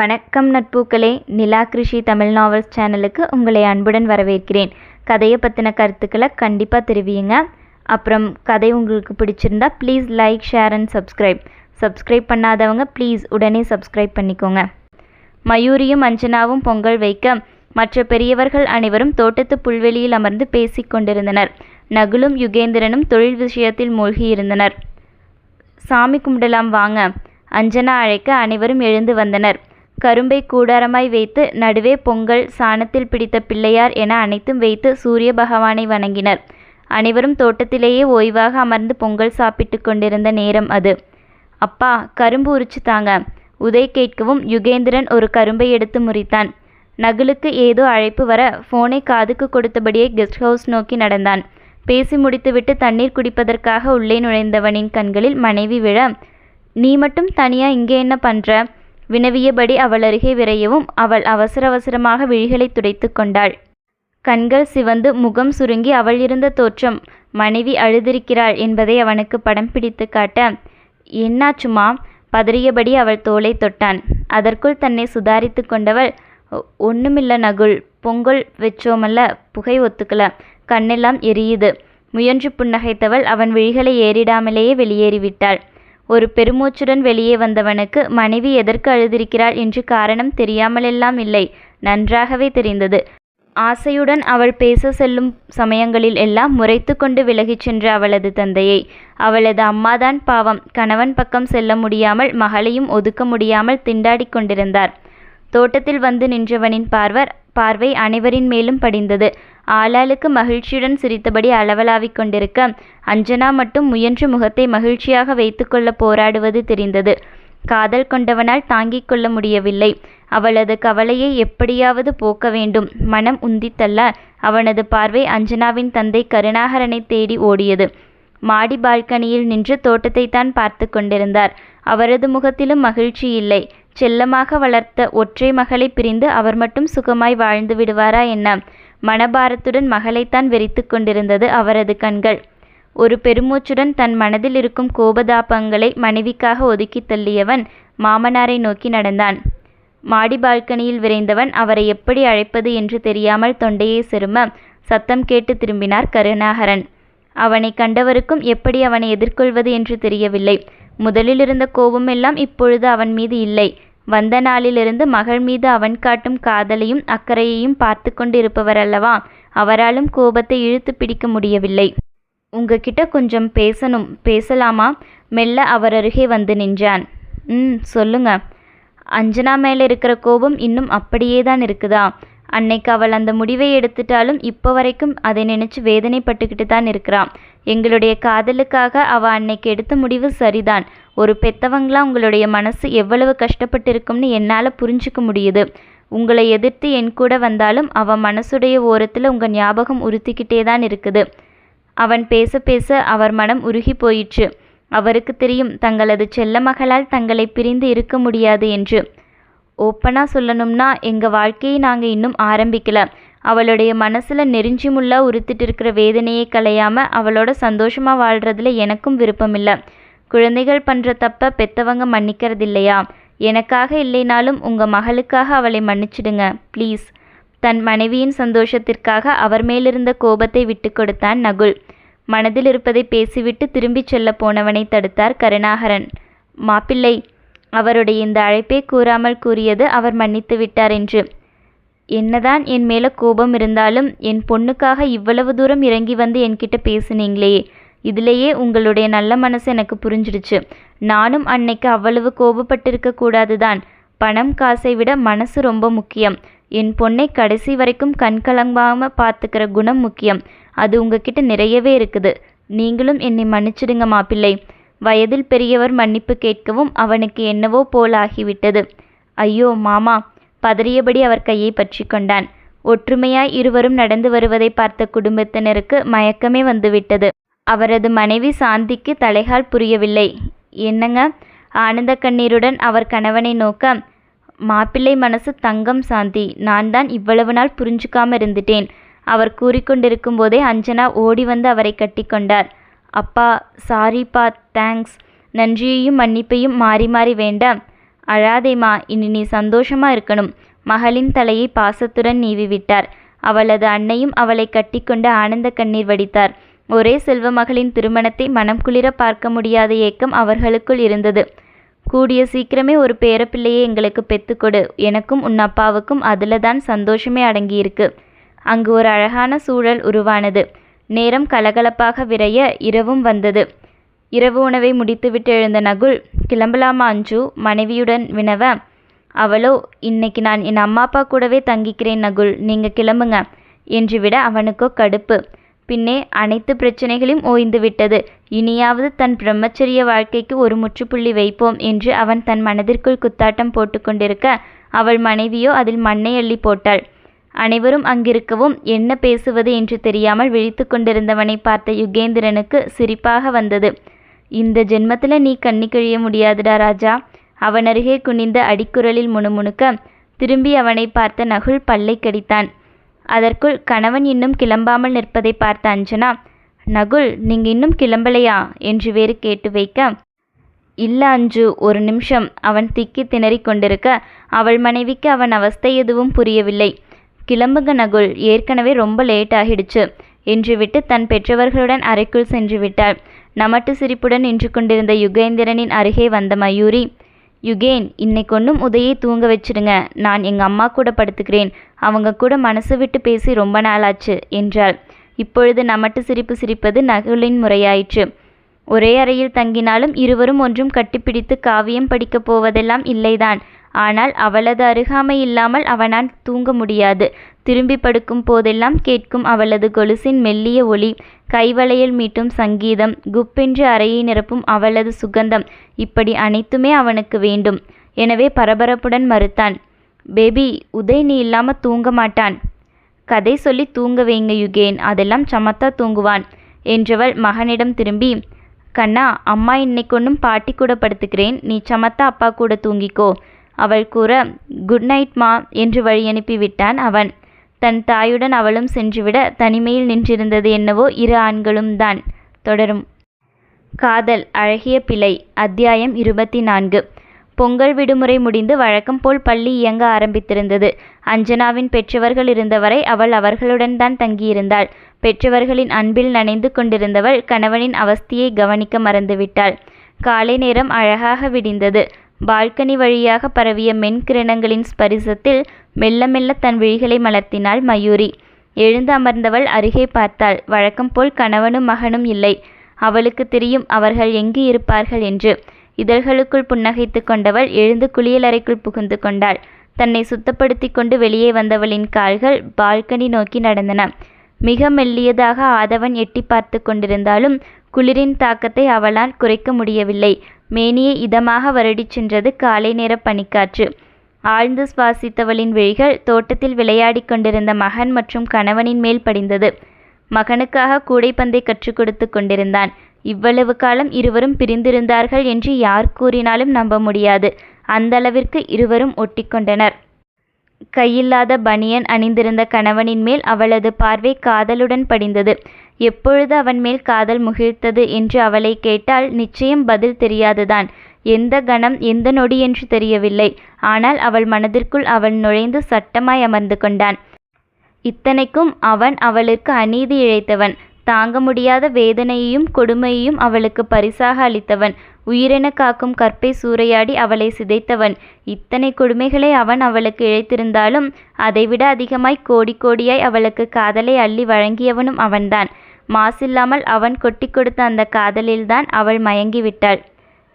வணக்கம் நட்பூக்களே. நிலா கிருஷி தமிழ் நாவல்ஸ் சேனலுக்கு உங்களை அன்புடன் வரவேற்கிறேன். கதையை பற்றின கருத்துக்களை கண்டிப்பாக தெரிவியுங்க. அப்புறம் கதை உங்களுக்கு பிடிச்சிருந்தா please like share and subscribe subscribe பண்ணாதவங்க ப்ளீஸ் உடனே சப்ஸ்கிரைப் பண்ணிக்கோங்க. மயூரியும் அஞ்சனாவும் பொங்கல் வைக்க மற்ற பெரியவர்கள் அனைவரும் தோட்டத்து புல்வெளியில் அமர்ந்து பேசிக் கொண்டிருந்தனர். நகுலும் யுகேந்திரனும் தொழில் விஷயத்தில் மூழ்கியிருந்தனர் சாமி கும்பிடலாம் வாங்க. அஞ்சனா அழைக்க அனைவரும் எழுந்து வந்தனர். கரும்பை கூடாரமாய் வைத்து நடுவே பொங்கல் சாணத்தில் பிடித்த பிள்ளையார் என அனைத்தும் வைத்து சூரிய பகவானை வணங்கினர். அனைவரும் தோட்டத்திலேயே ஓய்வாக அமர்ந்து பொங்கல் சாப்பிட்டு கொண்டிருந்த நேரம் அது. அப்பா கரும்பு உரிச்சு தாங்க. உதய் கேட்கவும் யுகேந்திரன் ஒரு கரும்பை எடுத்து முறித்தான். நகுலுக்கு ஏதோ அழைப்பு வர ஃபோனை காதுக்கு கொடுத்தபடியே கெஸ்ட் ஹவுஸ் நோக்கி நடந்தான். பேசி முடித்துவிட்டு தண்ணீர் குடிப்பதற்காக உள்ளே நுழைந்தவனின் கண்களில் மனைவி விழ நீ மட்டும் தனியா இங்கே என்ன பண்ற? வினவியபடி அவள் அருகே விரையவும் அவள் அவசர அவசரமாக விழிகளை துடைத்து கொண்டாள். கண்கள் சிவந்து முகம் சுருங்கி அவள் இருந்த தோற்றம் மனைவி அழுதிருக்கிறாள் என்பதை அவனுக்கு படம் பிடித்து காட்ட என்னாச்சுமா? பதறியபடி அவள் தோலை தொட்டான். அதற்குள் தன்னை சுதாரித்து கொண்டவள் "ஒ- ஒண்ணுமில்ல நகுல் பொங்கல் வச்சோமல்ல புகை ஒத்துக்கல கண்ணெல்லாம் எரியுது. முயன்று புன்னகைத்தவள் அவன் விழிகளை ஏறிடாமலேயே வெளியேறிவிட்டாள். ஒரு பெருமூச்சுடன் வெளியே வந்தவனுக்கு மனைவி எதற்கு அழுதிருக்கிறாள் என்று காரணம் தெரியாமலெல்லாம் இல்லை. நன்றாகவே தெரிந்தது. ஆசையுடன் அவள் பேச செல்லும் சமயங்களில் எல்லாம் முறைத்து கொண்டு விலகிச் சென்ற அவளது தந்தையை. அவளது அம்மாதான் பாவம். கணவன் பக்கம் செல்ல முடியாமல் மகளையும் ஒதுக்க முடியாமல் திண்டாடிக் கொண்டிருந்தார். தோட்டத்தில் வந்து நின்றவனின் பார்வர் பார்வை அனைவரின் மேலும் படிந்தது. ஆளாளுக்கு மகிழ்ச்சியுடன் சிரித்தபடி அளவலாவிக் கொண்டிருக்க அஞ்சனா மட்டும் முயன்று முகத்தை மகிழ்ச்சியாக வைத்துக்கொள்ள போராடுவது தெரிந்தது. காதல் கொண்டவனால் தாங்கிக் கொள்ள முடியவில்லை. அவளது கவலையை எப்படியாவது போக்க வேண்டும். மனம் உந்தித்தள்ள அவனது பார்வை அஞ்சனாவின் தந்தை கருணாகரனை தேடி ஓடியது. மாடி பால்கனியில் நின்று தோட்டத்தைத்தான் பார்த்து கொண்டிருந்தார். அவரது முகத்திலும் மகிழ்ச்சி இல்லை. செல்லமாக வளர்த்த ஒற்றை மகளை பிரிந்து அவர் மட்டும் சுகமாய் வாழ்ந்து விடுவாரா என்ன? மனபாரத்துடன் மகளைத்தான் வெறித்து கொண்டிருந்தது அவரது கண்கள். ஒரு பெருமூச்சுடன் தன் மனதில் இருக்கும் கோபதாபங்களை மனைவிக்காக ஒதுக்கித் தள்ளியவன் மாமனாரை நோக்கி நடந்தான். மாடி பால்கனியில் விரைந்தவன் அவரை எப்படி அழைப்பது என்று தெரியாமல் தொண்டையை செரும சத்தம் கேட்டு திரும்பினார் கருணாகரன். அவனை கண்டவருக்கும் எப்படி அவனை எதிர்கொள்வது என்று தெரியவில்லை. முதலில் இருந்த கோபமெல்லாம் இப்பொழுது அவன் மீது இல்லை. வந்த நாளிலிருந்து மகள் மீது அவன் காட்டும் காதலையும் அக்கறையையும் பார்த்து கொண்டு இருப்பவர் அல்லவா அவராலும் கோபத்தை இழுத்து பிடிக்க முடியவில்லை. உங்ககிட்ட கொஞ்சம் பேசணும் பேசலாமா? மெல்ல அவர் அருகே வந்து நின்றான். ம் சொல்லுங்க. அஞ்சனா மேலே இருக்கிற கோபம் இன்னும் அப்படியே தான் இருக்குதா? அன்னைக்கு அவள் அந்த முடிவை எடுத்துட்டாலும் இப்போ வரைக்கும் அதை நினைச்சு வேதனைப்பட்டுக்கிட்டு தான் இருக்கிறான். எங்களுடைய காதலுக்காக அவ அன்னைக்கு எடுத்த முடிவு சரிதான். ஒரு பெத்தவங்களா உங்களுடைய மனசு எவ்வளவு கஷ்டப்பட்டிருக்கும்னு என்னால் புரிஞ்சுக்க முடியுது. உங்களை எதிர்த்து என் கூட வந்தாலும் அவன் மனசுடைய ஓரத்தில் உங்கள் ஞாபகம் உறுத்திக்கிட்டே தான் இருக்குது. அவன் பேச பேச அவர் மனம் உருகி போயிற்று. அவருக்கு தெரியும் தங்களது செல்ல மகளால் தங்களை பிரிந்து இருக்க முடியாது என்று. ஓப்பனாக சொல்லணும்னா எங்கள் வாழ்க்கையை நாங்கள் இன்னும் ஆரம்பிக்கல. அவளுடைய மனசில் நெருஞ்சி உறுத்திட்டு இருக்கிற வேதனையை களையாமல் அவளோட சந்தோஷமாக வாழ்கிறதுல எனக்கும் விருப்பம் இல்லை குழந்தைகள் பண்ணுற தப்ப பெத்தவங்க மன்னிக்கிறது இல்லையா எனக்காக இல்லைனாலும் உங்கள் மகளுக்காக அவளை மன்னிச்சிடுங்க ப்ளீஸ். தன் மனைவியின் சந்தோஷத்திற்காக அவர் மேலிருந்த கோபத்தை விட்டு கொடுத்தான் நகுல். மனதில் இருப்பதை பேசிவிட்டு திரும்பிச் செல்ல போனவனை தடுத்தார் கருணாகரன். மாப்பிள்ளை அவருடைய இந்த அழைப்பை கூறாமல் கூறியது அவர் மன்னித்து விட்டார் என்று. என்னதான் என் மேலே கோபம் இருந்தாலும் என் பொண்ணுக்காக இவ்வளவு தூரம் இறங்கி வந்து என்கிட்ட பேசுனீங்களே இதிலேயே உங்களுடைய நல்ல மனசு எனக்கு புரிஞ்சிடுச்சு. நானும் அன்னைக்கு அவ்வளவு கோபப்பட்டிருக்க கூடாதுதான். பணம் காசை விட மனசு ரொம்ப முக்கியம். என் பொண்ணை கடைசி வரைக்கும் கண்கலங்காமல் பார்த்துக்கிற குணம் முக்கியம். அது உங்ககிட்ட நிறையவே இருக்குது. நீங்களும் என்னை மன்னிச்சிடுங்க மாப்பிள்ளை. வயதில் பெரியவர் மன்னிப்பு கேட்கவும் அவனுக்கு என்னவோ போலாகிவிட்டது. ஐயோ மாமா பதறியபடி அவர் கையை பற்றி கொண்டான். ஒற்றுமையாய் இருவரும் நடந்து வருவதை பார்த்த குடும்பத்தினருக்கு மயக்கமே வந்துவிட்டது. அவரது மனைவி சாந்திக்கு தலைகால் புரியவில்லை. என்னங்க? ஆனந்த கண்ணீருடன் அவர் கணவனை நோக்க மாப்பிள்ளை மனசு தங்கம் சாந்தி. நான் தான் இவ்வளவு நாள் புரிஞ்சுக்காம இருந்துட்டேன் அவர் கூறிக்கொண்டிருக்கும் போதே அஞ்சனா ஓடி வந்து அவரை கட்டிக்கொண்டார் அப்பா சாரிப்பா தேங்க்ஸ் நன்றியையும் மன்னிப்பையும் மாறி மாறி வேண்டாம். அழாதேம்மா இனி நீ சந்தோஷமா இருக்கணும். மகளின் தலையை பாசத்துடன் நீவி விட்டார் அவளது அன்னையும் அவளை கட்டிக்கொண்டு ஆனந்த கண்ணீர் வடித்தார். ஒரே செல்வ மகளின் திருமணத்தை மனம் குளிர பார்க்க முடியாத ஏக்கம் அவர்களுக்குள் இருந்தது. கூடிய சீக்கிரமே ஒரு பேரப்பிள்ளையை எங்களுக்கு பெத்துக்கொடு எனக்கும் உன் அப்பாவுக்கும் அதுல தான் சந்தோஷமே அடங்கியிருக்கு அங்கு ஒரு அழகான சூழல் உருவானது. நேரம் கலகலப்பாக விரைய இரவும் வந்தது. இரவு உணவை முடித்துவிட்டு எழுந்த நகுல் கிளம்பலாமா அஞ்சு மனைவியுடன் வினவ. அவளோ இன்னைக்கு நான் என் அம்மா அப்பா கூடவே தங்கிக்கிறேன் நகுல் நீங்க கிளம்புங்க என்று விட அவனுக்கோ கடுப்பு. பின்னே அனைத்து பிரச்சனைகளையும் ஓய்ந்து விட்டது. இனியாவது தன் பிரம்மச்சரிய வாழ்க்கைக்கு ஒரு முற்றுப்புள்ளி வைப்போம் என்று அவன் தன் மனதிற்குள் குத்தாட்டம் போட்டுக்கொண்டிருக்க அவள் மனைவியோ அதில் மண்ணை அள்ளி போட்டாள். அனைவரும் அங்கிருக்கவும் என்ன பேசுவது? என்று தெரியாமல் விழித்து கொண்டிருந்தவனை பார்த்த யுகேந்திரனுக்கு சிரிப்பாக வந்தது. இந்த ஜென்மத்துல நீ கண்ணி கழிய முடியாதுடா ராஜா. அவன் அருகே குனிந்த அடிக்குரலில் முணுமுணுக்க திரும்பி அவனை பார்த்த நகுல் பல்லை கடித்தான். அதற்குள் கணவன் இன்னும் கிளம்பாமல் நிற்பதை பார்த்த அஞ்சனா நகுல் நீங்க இன்னும் கிளம்பலையா? என்று வேறு கேட்டு வைக்க இல்ல அஞ்சு ஒரு நிமிஷம். அவன் திக்கி திணறிக் கொண்டிருக்க அவள் மனைவிக்கு அவன் அவஸ்தை எதுவும் புரியவில்லை. கிளம்புங்க நகுல் ஏற்கனவே ரொம்ப லேட் ஆகிடுச்சு என்று விட்டு தன் பெற்றவர்களுடன் அறைக்குள் சென்று விட்டாள். நமட்டு சிரிப்புடன் நின்று கொண்டிருந்த யுகேந்திரனின் அருகே வந்த மயூரி யுகேன் இன்னைக்கு ஒன்றும் உதயை தூங்க வச்சிடுங்க நான் எங்கள் அம்மா கூட படுத்துக்கிறேன். அவங்க கூட மனசு விட்டு பேசி ரொம்ப நாளாச்சு என்றாள். இப்பொழுது நமட்டு சிரிப்பு சிரிப்பது நகுலின் முறையாயிற்று. ஒரே அறையில் தங்கினாலும் இருவரும் ஒன்றும் கட்டிப்பிடித்து காவியம் படிக்கப் போவதெல்லாம் இல்லைதான். ஆனால் அவளது அருகாமை இல்லாமல் அவனால் தூங்க முடியாது. திரும்பி படுக்கும் போதெல்லாம் கேட்கும் அவளது கொலுசின் மெல்லிய ஒளி கைவளையல் மீட்டும் சங்கீதம் குப்பென்று அறையை நிரப்பும் அவளது சுகந்தம். இப்படி அனைத்துமே அவனுக்கு வேண்டும். எனவே பரபரப்புடன் மறுத்தான். பேபி உதய் நீ இல்லாம தூங்க மாட்டான். கதை சொல்லி தூங்க வைங்க யுகேன். அதெல்லாம் சமத்தா தூங்குவான் என்றவள் மகனிடம் திரும்பி கண்ணா அம்மா இன்னைக்கு ஒன்றும் பாட்டி கூட படுத்துக்கிறேன். நீ சமத்தா அப்பா கூட தூங்கிக்கோ. அவள் கூற குட் நைட் மா என்று வழி அனுப்பிவிட்டான் அவன். தன் தாயுடன் அவளும் சென்றுவிட தனிமையில் நின்றிருந்தது என்னவோ இரு ஆண்களும் தான். தொடரும். காதல் அழகிய பிழை. அத்தியாயம் இருபத்தி நான்கு பொங்கல் விடுமுறை முடிந்து வழக்கம் போல் பள்ளி இயங்க ஆரம்பித்திருந்தது. அஞ்சனாவின் பெற்றவர்கள் இருந்தவரை அவள் அவர்களுடன் தான் தங்கியிருந்தாள். பெற்றவர்களின் அன்பில் நனைந்து கொண்டிருந்தவள் கணவனின் அவஸ்தியை கவனிக்க மறந்துவிட்டாள். காலை நேரம் அழகாக விடிந்தது. பால்கனி வழியாக பரவிய மென்கிரணங்களின் ஸ்பரிசத்தில் மெல்ல மெல்ல தன் விழிகளை மலர்த்தினாள் மயூரி. எழுந்து அமர்ந்தவள் அருகே பார்த்தாள். வழக்கம் போல் கணவனும் மகனும் இல்லை. அவளுக்கு தெரியும் அவர்கள் எங்கு இருப்பார்கள் என்று. இதழ்களுக்குள் புன்னகைத்து கொண்டவள் எழுந்து குளியலறைக்குள் புகுந்து கொண்டாள். தன்னை சுத்தப்படுத்தி கொண்டு வெளியே வந்தவளின் கால்கள் பால்கனி நோக்கி நடந்தன. மிக மெல்லியதாக ஆதவன் எட்டி பார்த்து கொண்டிருந்தாலும் குளிரின் தாக்கத்தை அவளால் குறைக்க முடியவில்லை. மேனியை இதமாக வருடிச் சென்றது காலை நேர பனிக்காற்று. ஆழ்ந்து சுவாசித்தவளின் விழிகள் தோட்டத்தில் விளையாடிக் கொண்டிருந்த மகன் மற்றும் கணவனின் மேல் படிந்தது. மகனுக்காக கூடைப்பந்தை கற்றுக் கொடுத்து கொண்டிருந்தான். இவ்வளவு காலம் இருவரும் பிரிந்திருந்தார்கள் என்று யார் கூறினாலும் நம்ப முடியாது. அந்த அளவிற்கு இருவரும் ஒட்டிக்கொண்டனர் கையில்லாத பனியன் அணிந்திருந்த கணவனின் மேல் அவளது பார்வை காதலுடன் படிந்தது. எப்பொழுது அவன் மேல் காதல் முகிழ்த்தது என்று அவளை கேட்டால் நிச்சயம் பதில் தெரியாதுதான். எந்த கணம் எந்த நொடி என்று தெரியவில்லை. ஆனால் அவள் மனதிற்குள் அவன் நுழைந்து சட்டமாய் அமர்ந்து கொண்டான். இத்தனைக்கும் அவன் அவளுக்கு அநீதி இழைத்தவன். தாங்க முடியாத வேதனையையும் கொடுமையையும் அவளுக்கு பரிசாக அளித்தவன். உயிரென காக்கும் கற்பை சூறையாடி அவளை சிதைத்தவன். இத்தனை கொடுமைகளை அவன் அவளுக்கு இழைத்திருந்தாலும் அதைவிட அதிகமாய் கோடி கோடியாய் அவளுக்கு காதலை அள்ளி வழங்கியவனும் அவன்தான். மாசில்லாமல் அவன் கொட்டி கொடுத்த அந்த காதலில்தான் அவள் மயங்கிவிட்டாள்.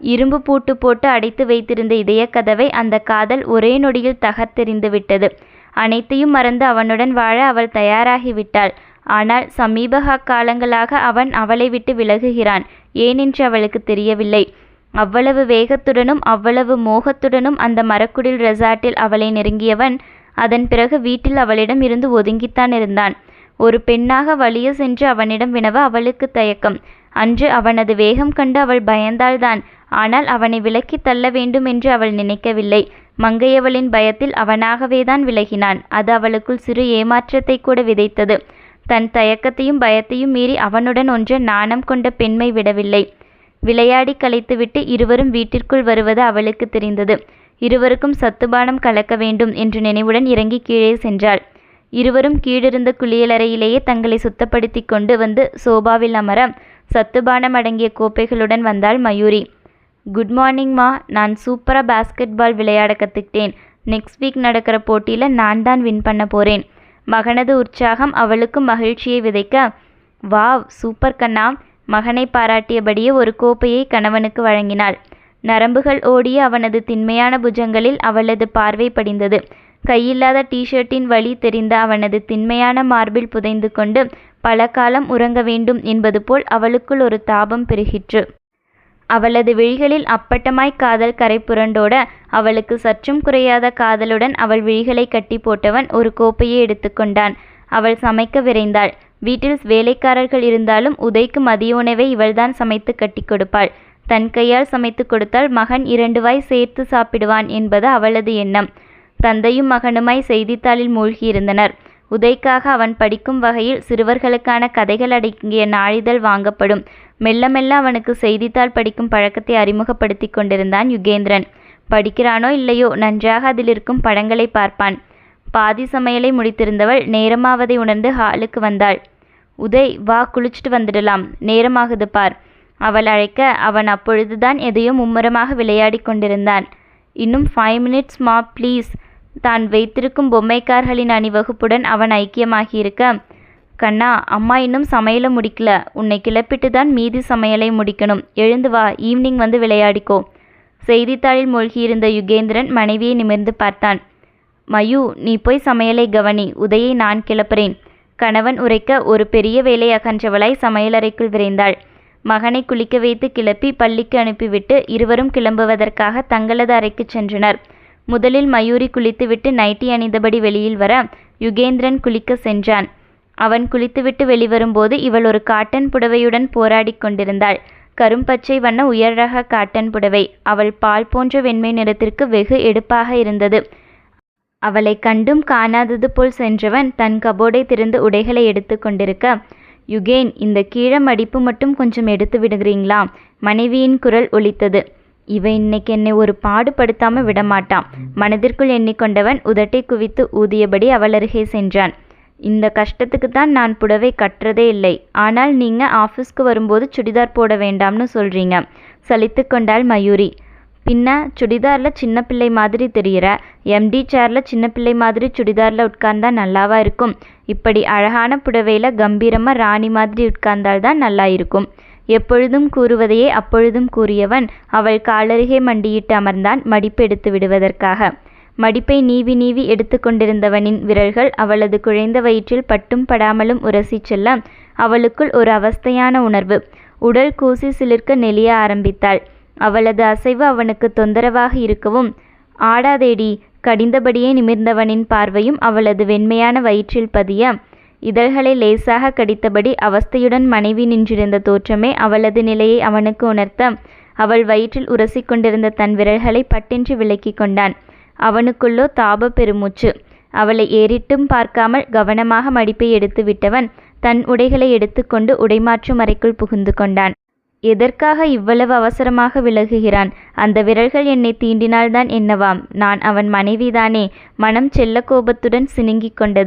இரும்பு பூட்டு போட்டு அடைத்து வைத்திருந்த இதயக்கதவை அந்த காதல் ஒரே நொடியில் தகர்த்தெறிந்து விட்டது. அனைத்தையும் மறந்து அவனுடன் வாழ அவள் தயாராகிவிட்டாள். ஆனால் சமீப காலங்களாக அவன் அவளை விட்டு விலகுகிறான். ஏனென்று அவளுக்கு தெரியவில்லை. அவ்வளவு வேகத்துடனும் அவ்வளவு மோகத்துடனும் அந்த மரக்குடில் ரெசார்ட்டில் அவளை நெருங்கியவன் அதன் பிறகு வீட்டில் அவளிடம் இருந்து ஒதுங்கித்தான் இருந்தான். ஒரு பெண்ணாக வலிய சென்று அவனிடம் வினவ அவளுக்கு தயக்கம். அன்று அவனது வேகம் கண்டு அவள் பயந்தாள்தான். ஆனால் அவனை விலக்கி தள்ள வேண்டும் என்று அவள் நினைக்கவில்லை. மங்கையவளின் பயத்தில் அவனாகவேதான் விலகினான். அது அவளுக்குள் சிறு ஏமாற்றத்தை கூட விதைத்தது. தன் தயக்கத்தையும் பயத்தையும் மீறி அவனுடன் ஒன்ற நாணம் கொண்ட பெண்மை விடவில்லை. விளையாடி கலைத்துவிட்டு இருவரும் வீட்டிற்குள் வருவது அவளுக்கு தெரிந்தது. இருவருக்கும் சத்துபானம் கலக்க வேண்டும் என்ற நினைவுடன் இறங்கி கீழே சென்றாள். இருவரும் கீழிருந்த குளியலறையிலேயே தங்களை சுத்தப்படுத்தி கொண்டு வந்து சோபாவில் அமர சத்துபானம் அடங்கிய கோப்பைகளுடன் வந்தாள் மயூரி. குட் மார்னிங் மா. நான் சூப்பராக பாஸ்கெட்பால் விளையாட கற்றுக்கிட்டேன் நெக்ஸ்ட் வீக் நடக்கிற போட்டியில் நான் தான் வின் பண்ண போகிறேன் மகனது உற்சாகம் அவளுக்கும் மகிழ்ச்சியை விதைக்க வாவ் சூப்பர் கண்ணா. மகனை பாராட்டியபடியே ஒரு கோப்பையை கணவனுக்கு வழங்கினாள். நரம்புகள் ஓடிய அவனது திண்மையான புஜங்களில் அவளது பார்வை படிந்தது. கையில்லாத டீஷர்ட்டின் வழி தெரிந்த அவனது திண்மையான மார்பில் புதைந்து கொண்டு பல காலம் உறங்க வேண்டும் என்பது போல் அவளுக்குள் ஒரு தாபம் பெருகிற்று. அவளது விழிகளில் அப்பட்டமாய் காதல் கரை புரண்டோட அவளுக்கு சற்றும் குறையாத காதலுடன் அவள் விழிகளை கட்டி போட்டவன் ஒரு கோப்பையை எடுத்துக்கொண்டான் அவள் சமைக்க விரைந்தாள். வீட்டில் வேலைக்காரர்கள் இருந்தாலும் உதைக்கு மதிய உணவை இவள்தான் சமைத்து கட்டி கொடுப்பாள். தன் கையால் சமைத்து கொடுத்தால் மகன் இரண்டு வாய் சேர்த்து சாப்பிடுவான் என்பது அவளது எண்ணம். தந்தையும் மகனுமாய் செய்தித்தாளில் மூழ்கியிருந்தனர். உதைக்காக அவன் படிக்கும் வகையில் சிறுவர்களுக்கான கதைகள் அடங்கிய நாளிதழ் வாங்கப்படும். மெல்ல மெல்ல அவனுக்கு செய்தித்தாள் படிக்கும் பழக்கத்தை அறிமுகப்படுத்தி கொண்டிருந்தான் யுகேந்திரன். படிக்கிறானோ இல்லையோ நன்றாக அதில் இருக்கும் படங்களை பார்ப்பான். பாதி சமையலை முடித்திருந்தவள் நேரமாவதை உணர்ந்து ஹாலுக்கு வந்தாள். உதய் வா குளிச்சுட்டு வந்துடலாம். நேரமாகுது பார். அவள் அழைக்க அவன் அப்பொழுதுதான் எதையோ மும்முரமாக விளையாடி கொண்டிருந்தான். இன்னும் ஃபைவ் மினிட்ஸ் மா ப்ளீஸ் தான் வைத்திருக்கும் பொம்மைக்கார்களின் அணிவகுப்புடன் அவன் ஐக்கியமாகியிருக்க. கண்ணா அம்மா இன்னும் சமையலை முடிக்கல. உன்னை கிளப்பிட்டு தான் மீதி சமையலை முடிக்கணும். எழுந்து வா. ஈவினிங் வந்து விளையாடிக்கோ. செய்தித்தாளில் மூழ்கியிருந்த யுகேந்திரன் மனைவியை நிமிர்ந்து பார்த்தான். மயு நீ போய் சமையலை கவனி. உதையை நான் கிளப்புறேன். கணவன் உரைக்க ஒரு பெரிய வேலை அகன்றவளாய் சமையலறைக்குள் விரைந்தாள். மகனை குளிக்க வைத்து கிளப்பி பள்ளிக்கு அனுப்பிவிட்டு இருவரும் கிளம்புவதற்காக தங்களது அறைக்கு சென்றனர். முதலில் மயூரி குளித்துவிட்டு நைட்டி அணிந்தபடி வெளியில் வர யுகேந்திரன் குளிக்க சென்றான். அவன் குளித்துவிட்டு வெளிவரும்போது இவள் ஒரு காட்டன் புடவையுடன் போராடிக் கொண்டிருந்தாள். கரும்பச்சை வண்ண உயர் ரக காட்டன் புடவை. அவள் பால் போன்ற வெண்மை நிறத்திற்கு வெகு எடுப்பாக இருந்தது. அவளை கண்டும் காணாதது போல் சென்றவன் தன் கபோர்டை திறந்து உடைகளை எடுத்து கொண்டிருக்க யுகேன் இந்த கீழ மடிப்பு மட்டும் கொஞ்சம் எடுத்து விடுகிறீங்களா மனைவியின் குரல் ஒலித்தது. இவன் இன்னைக்கு என்னை ஒரு பாடுபடுத்தாம விடமாட்டான். மனதிற்குள் எண்ணிக்கொண்டவன் உதட்டை குவித்து ஊதியபடி அவளருகே சென்றான். இந்த கஷ்டத்துக்கு தான் நான் புடவை கட்டுறதே இல்லை. ஆனால் நீங்க ஆஃபீஸ்க்கு வரும்போது சுடிதார் போட வேண்டாம்னு சொல்றீங்க. சலித்து கொண்டாள் மயூரி. பின்ன சுடிதாரில் சின்ன பிள்ளை மாதிரி தெரிகிற எம்டி சேரில் சின்ன பிள்ளை மாதிரி சுடிதாரில் உட்கார்ந்தா நல்லாவா இருக்கும்? இப்படி அழகான புடவையில் கம்பீரமாக ராணி மாதிரி உட்கார்ந்தால்தான் நல்லா இருக்கும். எப்பொழுதும் கூறுவதையே அப்பொழுதும் கூறியவன். அவள் காலருகே மண்டியிட்டு அமர்ந்தான் மடிப்பு எடுத்து விடுவதற்காக. மடிப்பை நீவி நீவி எடுத்து கொண்டிருந்தவனின் விரல்கள் அவளது குழைந்த வயிற்றில் பட்டும் படாமலும் உரசிச் செல்ல அவளுக்குள் ஒரு அவஸ்தையான உணர்வு. உடல் கூசி சிலிர்க்க நெளிய ஆரம்பித்தாள். அவளது அசைவு அவனுக்கு தொந்தரவாக இருக்கவும் ஆடாதேடி கடிந்தபடியே நிமிர்ந்தவனின் பார்வையும் அவளது வெண்மையான வயிற்றில் பதிய இதழ்களை லேசாக கடித்தபடி அவஸ்தையுடன் மனைவி நின்றிருந்த தோற்றமே அவளது நிலையை அவனுக்கு உணர்த்த. அவள் வயிற்றில் உரசி கொண்டிருந்த தன் விரல்களை பட்டென்று விலக்கி கொண்டான். அவனுக்குள்ளோ தாப பெருமூச்சு. அவளை ஏறிட்டும் பார்க்காமல் கவனமாக மடிப்பை எடுத்து விட்டவன் தன் உடைகளை எடுத்துக்கொண்டு உடைமாற்றும் அறைக்குள் புகுந்து கொண்டான். எதற்காக இவ்வளவு அவசரமாக விலகுகிறான்? அந்த விரல்கள் என்னை தீண்டினால்தான் என்னவாம்? நான் அவன் மனைவிதானே? மனம் செல்ல கோபத்துடன் சினுங்கிக் கொண்டது.